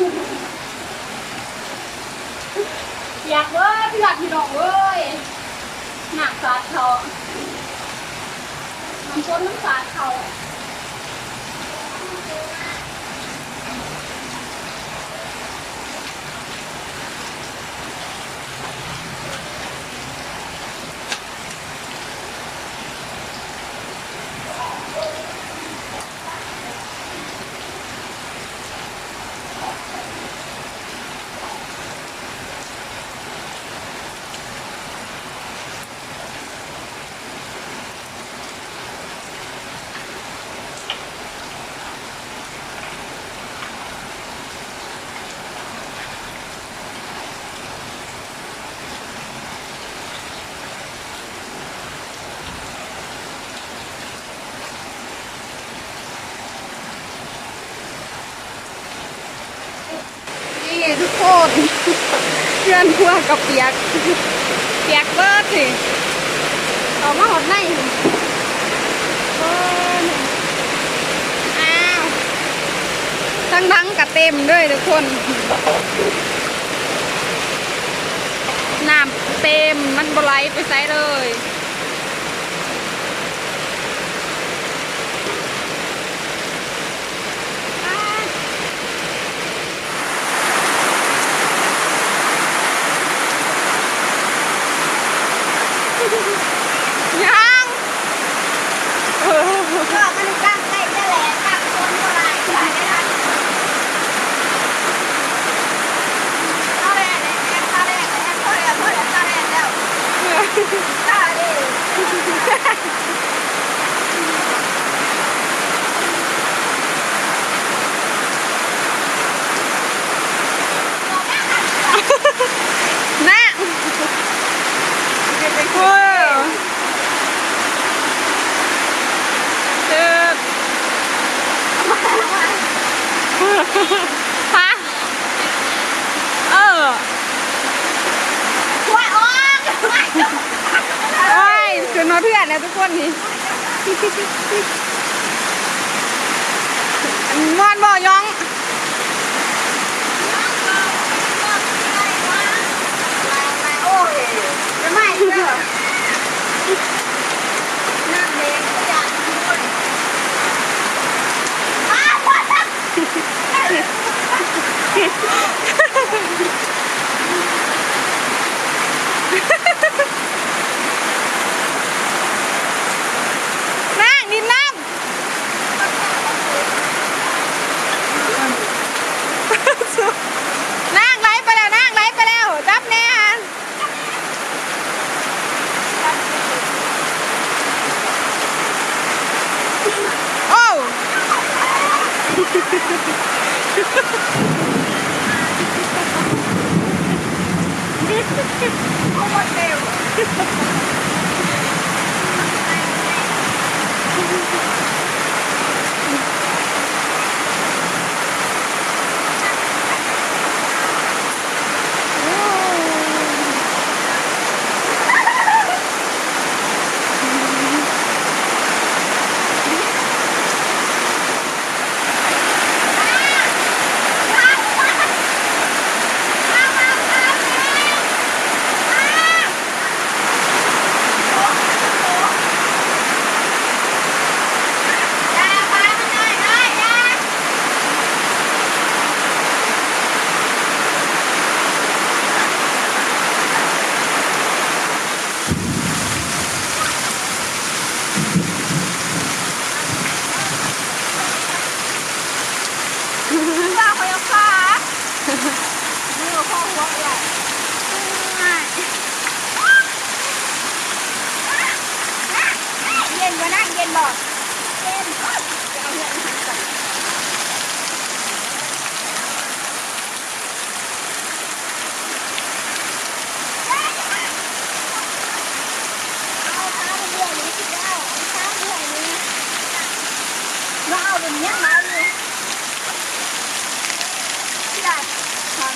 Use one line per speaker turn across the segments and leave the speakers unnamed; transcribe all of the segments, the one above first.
อยากเว้ยพี่หลักพี่น้องเว้ยหนักสาดเขาน้ำข้นน้ำสาดเขา
นี่ทุกคน เพื่อนพัวกับเปียก เปียกเบิร์ดสิเอกมาหดในเบิร์ดอ้าวทั้งทั้งกระเต็มด้วยทุกคนน้ำเต็มมันบไหลไปใส่เลย ยังเออ
ก็มันกางใกล้จะแหลกกางคนเท่าไหร่ใช่ไหมล่ะเข้าแรกเลยแอนเข้าแรกเลยแอนเข้าแรกเข้าแรกเข้าแรกแล้ว เข้าเลย
น่ะเออเจ็บฮะเออ
ช่วยออก
โอ้ยคือน้อย เพื่อนนะทุกคนนี่มอนบ่ยอง
โอ้ยจะไม่เชื่อนั่งเด็กอยากด้วยอ้าว
นั่งดินน้ำนั่งไหลไปแล้วนั่งไหล ไปแล้วจับแน่ฮะโอ้
ป้าเขายังฟ้ามือพ่อหัวใหญ่เย็นกว่านั่งเย็นบอกเย็นจะเอาเงินหันก่อนเอาเท้าเรื่อยนี้สิเอาเท้าเรื่อยนี้ว้าวเป็นเนี้ยมาเลย ที่เรา จัดฉัน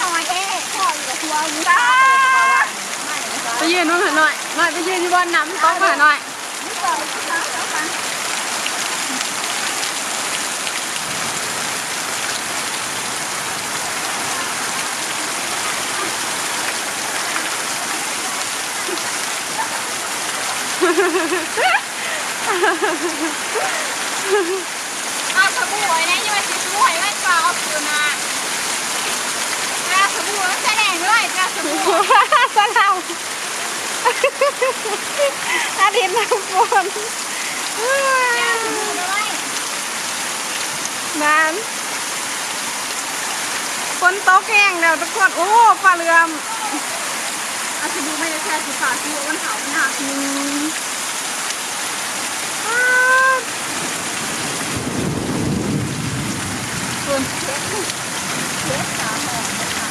ทำไมเอ๊ะพ่ออยู่กับทัวร์มึงจ้าไม่นะจ๊ะ
ไปยืนนู่น หน่อยหน่อยไปยืนที่บนน้ำต้องมาหน่อย
ไม่ต่อยนะแล้วกันอ้าวสบู่ไอ้นี่ยังไงสบู่ไอ้แว่นตาเอาคืนมาแล้วสบู่แล้วแสดงด้วยจ้าสบู่
สะเทา อาทิตย์น้ำฝนน้ำฝนตกแห้งแล้วทุกคน โอ้ปลาเรือม
อาสบู่ไม่ได้แค่สีฟ้าสีวันขาวหน้า
อืมอ้าฝน
เช็ดเช็ดขาหอมนะคะ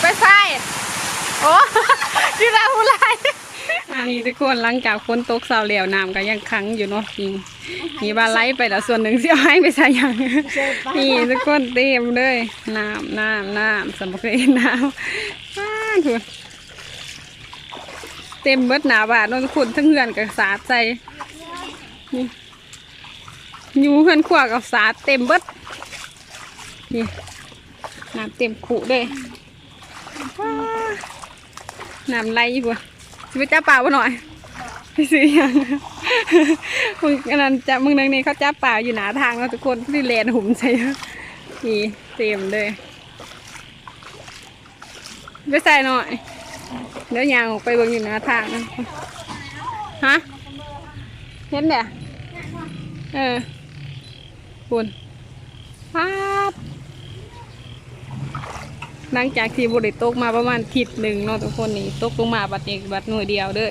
ไปใส่โอ้ ที่เราอะไรอั นนี้ทุกคนหลังจากฝนตกเสาเหลวน้ำก็ยังค้างอยู่เนาะมีมีบาไลไปแล้วส่วนหนึ่งเสียให้ไปใส่ยังนี่ทุกคนเต็มเลยน้ำน้ำน้ำสมบัติน้ำอ้าวทุกเต็มเบิดหนาบาทเนาะทุกคนทั้งเหือนกับสาดใจนี่อยู่เหือนขวากับสาดเต็มเบิดนี่น้ำเต็มขุเลยว้าน้ำไหลอยู่บ่สิ ไปจับปลาบ่หน่อยไปซื้อยังมึงอันนั้นจะมึงนึงนี่เขาจับปลาอยู่หนาทางแล้วทุกคนที่แลนหุ่มใส่นี่เต็มเลยไปใส่หน่อยเดี๋ยวยางออกไปเบิ่งอยู่หนาทางนะฮะเห็นเดี๋ยเออคุณป๊า หลังจากที่บริตกมาประมาณทิศหนึ่งเนาะทุกคนนี่ตกลงมาบัดเอกบัดหน่วยเดียวเด้อ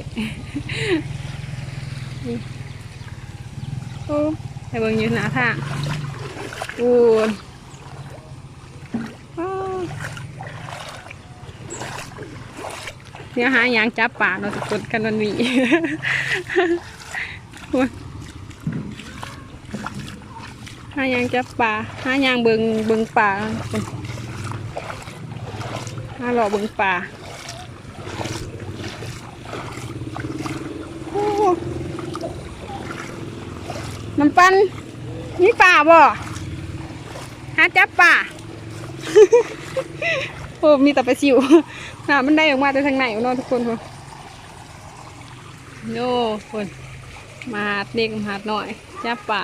โอ้ไปเบิ่งอยู่หน้าทางอู้เดี๋ยหาหยางจับป่าเนาะทุกคนกันวันนี้หาหยางจับป่าหาหยางเบิงเบิงป่า หาหล่อเบิงป่าน้ำปันนี่ป่าบ่หาจับป่าโอ้มีแต่ปลาซิวน้ำมันได้ออกมาจากทางไหนวะเนาะทุกคนคนโน่คนมาหาเด็กมาหาหน่อยจับป่า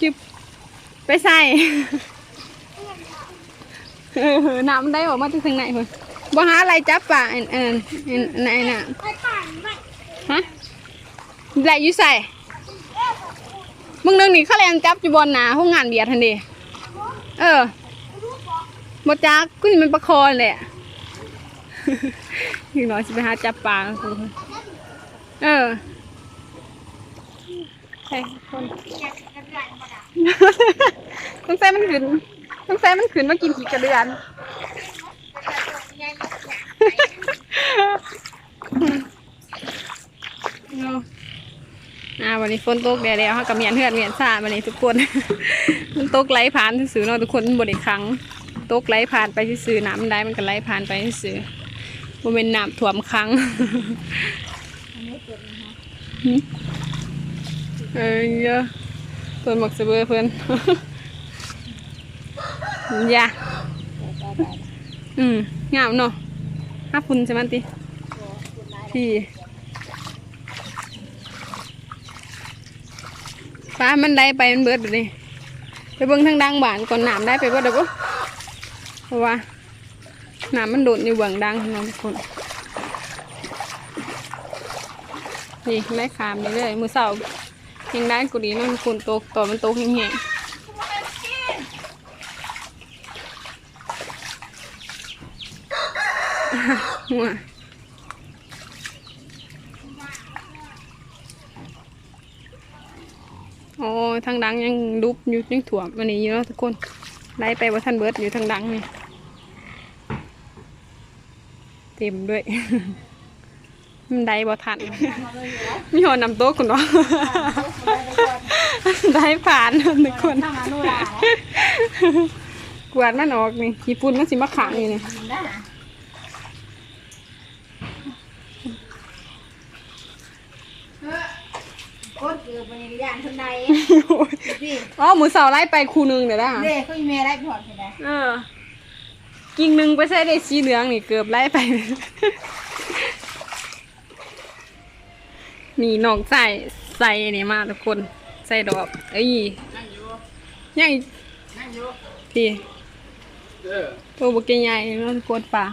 จิบไปใส่เออน้ำได้ออกมาจากทางไหนคนบ่หาอะไรจับป่าอันอันอันอันไหนน่ะฮะไหลอยู่ใส่มึงนึงนี่เขาแรงจับอยู่บนหนาห้องงานเบียร์ทันดีเออหมดจักกูนี่มันประคอนแหละอีกหน่อยสิไปหาจับปลาเออใช่คน ต้องใส่มันขึ้นต้องใส่มันขึ้นมากินขี้กระเดือนอ่าวันนี้ฝนตกแดดแล้วเขากับเมียนเฮือนเมียนซ่าวันนี้ทุกคน มันตกไหลผ่านซื่อๆเนาะทุกคนมันบริครั้งตกไหลผ่านไปซื่อๆน้ำมันได้มันก็ไหลผ่านไปซื่อๆบ่เป็นน้ำท่วมครั้ง
อันนี้เกิดนะคะ
เอ้ยเยอะ เพิ่นบอกเสเบอเพิ่อนอย่าอืมงามเนาะห้าพุ่นใช่มั้ยติพี่ฟ้ามันได้ไปมันเบิดเดี๋ยวนี้ไปเบิ่งทางดังบ้านก่อนหน้ำได้ไปเบิดเดี๋ยวบ่เพราะว่าหน้ำมันโดดอยู่เบื้องดังนะทุกคน นี่ไล่ขามไปเลยมือเสา ยังได้กูดีนั่นคนตกต่อมันตกแหงหัวโอ้ทางดังยังลุบยู่ยังถ่วมวันนี้อยู่เนาะทุกคนไล่ไปว่าท่านเบิร์ดอยู่ทางดังนี่เต็มด้วย มันได้บ่ทัน มีหอนำโต๊ะคุณเนาะได้ผ่านทุกคน
ถ้ามาโน่นละ
กวาดมันออกนี่ญี่ปุ่นมันสิมาขังอยู่นี่
ได้ก้นเกือบไปย่านคนใดนี่
อ๋อหมูเสาไล่ไปคูหนึงเดี๋ยวได้
เด็กเขาอีเมลได้ผ่อนไปได้
เออ กิ่งหนึ่งไปใส่ได้สีเหลืองนี่เกือบไล่ไป นี่น้องใส่ใส่นี่มาทุกคนใส่ดอกเอ้ยยังดีตัวบุกใหญ่แล้วกดป่า